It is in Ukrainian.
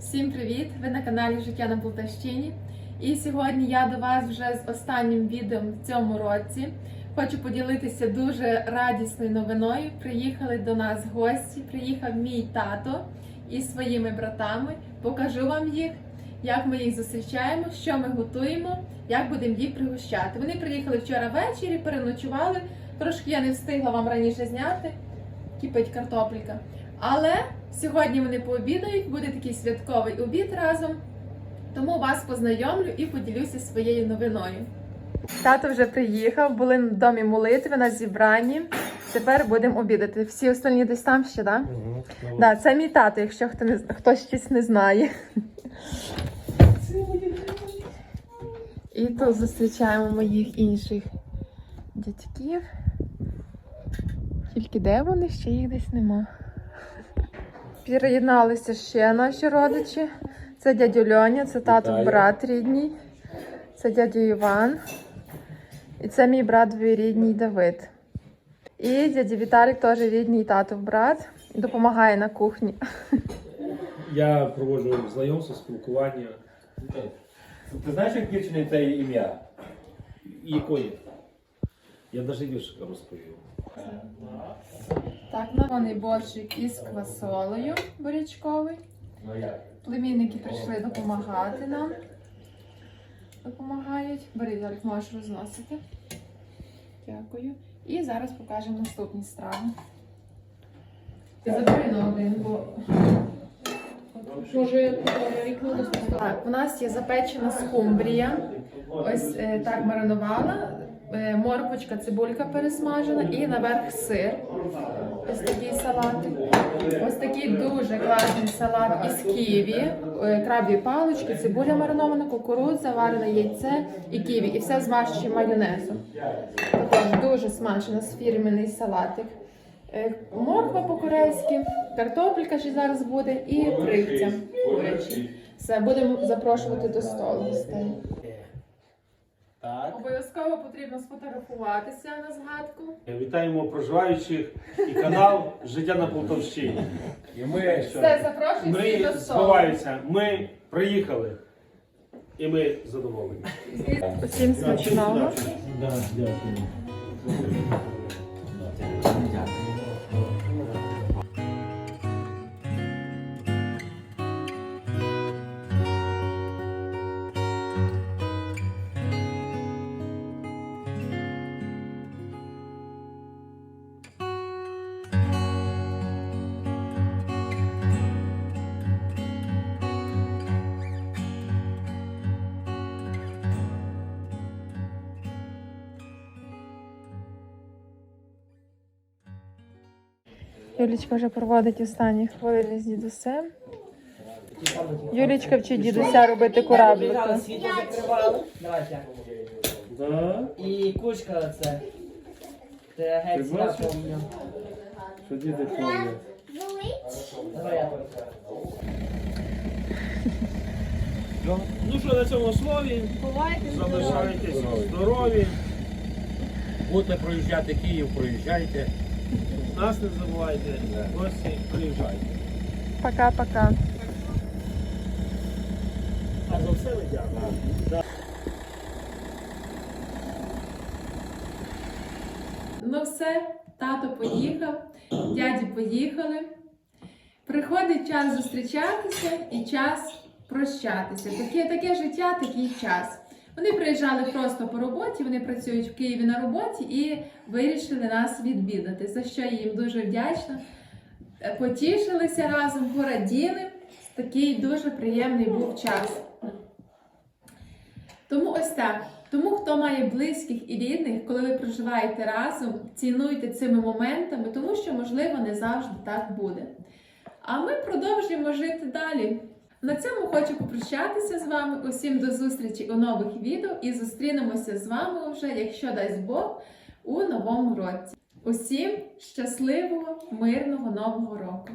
Всім привіт! Ви на каналі Життя на Полтавщині. І сьогодні я до вас вже з останнім відео в цьому році. Хочу поділитися дуже радісною новиною. Приїхали до нас гості. Приїхав мій тато із своїми братами. Покажу вам їх, як ми їх зустрічаємо, що ми готуємо, як будемо їх пригощати. Вони приїхали вчора ввечері, переночували. Трошки я не встигла вам раніше зняти. Кипить картопелька. Але сьогодні вони пообідають, буде такий святковий обід разом. Тому вас познайомлю і поділюся своєю новиною. Тато вже приїхав, були в домі молитви на зібранні. Тепер будемо обідати. Всі остальні десь там ще, так? Да? Угу. Да, це мій тато, якщо хто не хтось щось не знає. І тут зустрічаємо моїх інших дядьків. Тільки де вони? Ще їх десь нема. Приєдналися ще наші родичі. Це дядю Льоня, це тато брат рідний, це дядю Іван. І це мій брат двоюрідний Давид. І дядя Віталік теж рідний татов брат. Допомагає на кухні. Я проводжу знайомство, спілкування. Ти знаєш, як дівчини це ім'я? Якої? Я навіть віршика розповів. Так, названий борщик із квасолею бурячковий. Ну? Племінники прийшли допомагати нам. Допомагають. Бери, Ярик, можеш розносити. Дякую. І зараз покажемо наступні страви. Забери на один, бо. Може, Так, у нас є запечена скумбрія. Ось е, так маринувала. Е, морквочка, цибулька пересмажена і наверх сир. Ось такий салатик. Ось такий дуже класний салат із ківі, е, крабові палички, цибуля маринована, кукурудза, варене яйце і ківі. І все змащує майонезом. Також дуже смачно, фірменний салатик. Е, Морква по-корейськи, картопелька ще зараз буде і крильця. Все, будемо запрошувати до столу. Так. Обов'язково потрібно сфотографуватися на згадку. Вітаємо проживаючих і канал Життя на Полтавщині. І ми що? Все, запрошую всіх до столу. збуваються. Ми приїхали. І ми задоволені. Усім смачного. Да, дякую. Юлічка вже проводить останні хвилини з дідусем. Юлічка вчить дідуся робити кораблика. Світло закривали. Давайте. Да? І кучка оце. Це геть Ти бачиш? Що діти ходять? Давай я. Ну що, на цьому слові залишайтесь здорові. Будете проїжджати Київ, проїжджайте. Нас не забувайте. Гості приїжджайте. Пока-пока. А за все ви дякую. Ну все, тато поїхав, дяді поїхали. Приходить час зустрічатися і час прощатися. Таке, таке життя, такий час. Вони приїжджали просто по роботі, вони працюють в Києві на роботі і вирішили нас відвідати, за що я їм дуже вдячна. Е, Потішилися разом, пораділи. Такий дуже приємний був час. Тому ось так. Тому, хто має близьких і рідних, коли ви проживаєте разом, цінуйте цими моментами, тому що, можливо, не завжди так буде. А ми продовжуємо жити далі. На цьому хочу попрощатися з вами. Усім до зустрічі у нових відео і зустрінемося з вами вже, якщо дасть Бог, у новому році. Усім щасливого, мирного нового року!